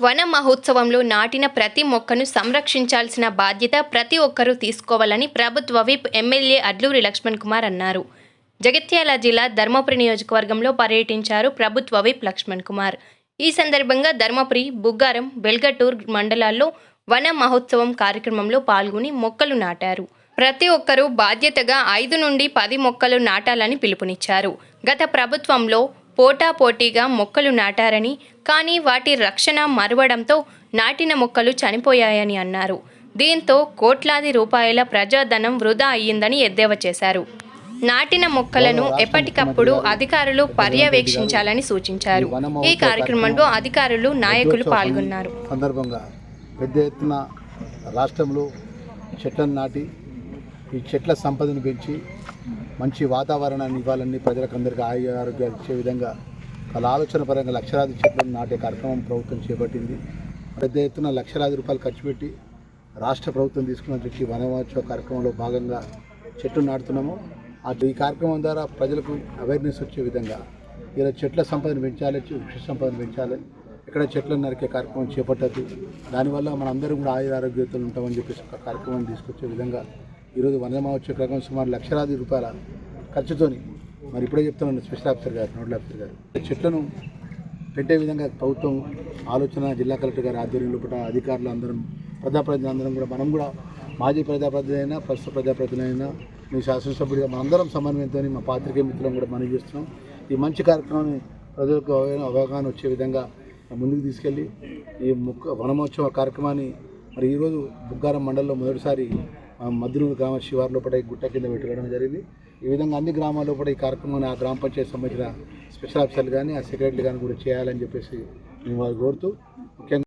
వన మహోత్సవంలో నాటిన ప్రతి మొక్కను సంరక్షించాల్సిన బాధ్యత ప్రతి ఒక్కరూ తీసుకోవాలని ప్రభుత్వ విప్ ఎమ్మెల్యే అడ్లూరి లక్ష్మణ్ కుమార్ అన్నారు. జగిత్యాల జిల్లా ధర్మపురి నియోజకవర్గంలో పర్యటించారు ప్రభుత్వ విప్ లక్ష్మణ్ కుమార్. ఈ సందర్భంగా ధర్మపురి బుగ్గారం బెల్గటూర్ మండలాల్లో వన మహోత్సవం కార్యక్రమంలో పాల్గొని మొక్కలు నాటారు. ప్రతి ఒక్కరూ బాధ్యతగా ఐదు నుండి పది మొక్కలు నాటాలని పిలుపునిచ్చారు. గత ప్రభుత్వంలో పోటాపోటీగా మొక్కలు నాటారని కానీ వాటి రక్షణ మరవడంతో నాటిన మొక్కలు చనిపోయాయని అన్నారు. దీంతో కోట్లాది రూపాయల ప్రజాధనం వృధా అయ్యిందని ఎద్దేవా చేశారు. నాటిన మొక్కలను ఎప్పటికప్పుడు అధికారులు పర్యవేక్షించాలని సూచించారు. ఈ కార్యక్రమంలో అధికారులు నాయకులు పాల్గొన్నారు. సందర్భంగా పెద్ద ఎత్తున రాష్ట్రంలో చెట్లను నాటి ఈ చెట్ల సంపదను పెంచి మంచి వాతావరణాన్ని ఇవ్వాలని ప్రజలకు అందరికీ ఆయుర ఆరోగ్యాలు ఇచ్చే విధంగా వాళ్ళ ఆలోచన పరంగా లక్షలాది చెట్లను నాటే కార్యక్రమం ప్రభుత్వం చేపట్టింది. పెద్ద ఎత్తున లక్షలాది రూపాయలు ఖర్చు పెట్టి రాష్ట్ర ప్రభుత్వం తీసుకున్నటువంటి వనమహోత్సవ కార్యక్రమంలో భాగంగా చెట్లు నాటుతున్నాము. అటు ఈ కార్యక్రమం ద్వారా ప్రజలకు అవేర్నెస్ వచ్చే విధంగా ఇలా చెట్ల సంపదను పెంచాలి వృక్ష సంపదను పెంచాలి. ఇక్కడ చెట్లను నరికే కార్యక్రమం చేపట్టద్దు. దానివల్ల మనందరం కూడా ఆయుర ఆరోగ్యతలు ఉంటామని చెప్పేసి ఒక కార్యక్రమం తీసుకొచ్చే విధంగా ఈరోజు వనమహోత్సవ కార్యక్రమం సుమారు లక్షలాది రూపాయల ఖర్చుతోని మరి ఇప్పుడే చెప్తున్నాను స్పెషల్ ఆఫీసర్ గారు నోడల్ ఆఫీసర్ గారు. చెట్లను పెట్టే విధంగా ప్రభుత్వం ఆలోచన జిల్లా కలెక్టర్ గారి ఆధ్వర్యంలో కూడా అధికారులు అందరం ప్రజాప్రతినిధులు అందరం కూడా మనం కూడా మాజీ ప్రజాప్రతినిధి అయినా ప్రస్తుత ప్రజాప్రతినిధి అయినా మీ శాసనసభ్యుడిగా మనందరం సమన్వయంతో మా పాత్రికేయ మిత్రులను కూడా మనం చేస్తున్నాం. ఈ మంచి కార్యక్రమాన్ని ప్రజలకు అవగాహన- అవగాహన వచ్చే విధంగా ముందుకు తీసుకెళ్ళి ఈ ముక్క వనమోత్సవ కార్యక్రమాన్ని మరి ఈరోజు బుగ్గారం మండలంలో మొదటిసారి మద్దునూరు గ్రామ శివారు లోపల ఈ గుట్ట కింద పెట్టుకోవడం జరిగింది. ఈ విధంగా అన్ని గ్రామాల్లో కూడా ఈ కార్యక్రమాన్ని ఆ గ్రామ పంచాయతీ సంబంధించిన స్పెషల్ ఆఫీసర్లు కానీ ఆ సెక్రటరీలు కానీ కూడా చేయాలని చెప్పేసి మేము వారు కోరుతూ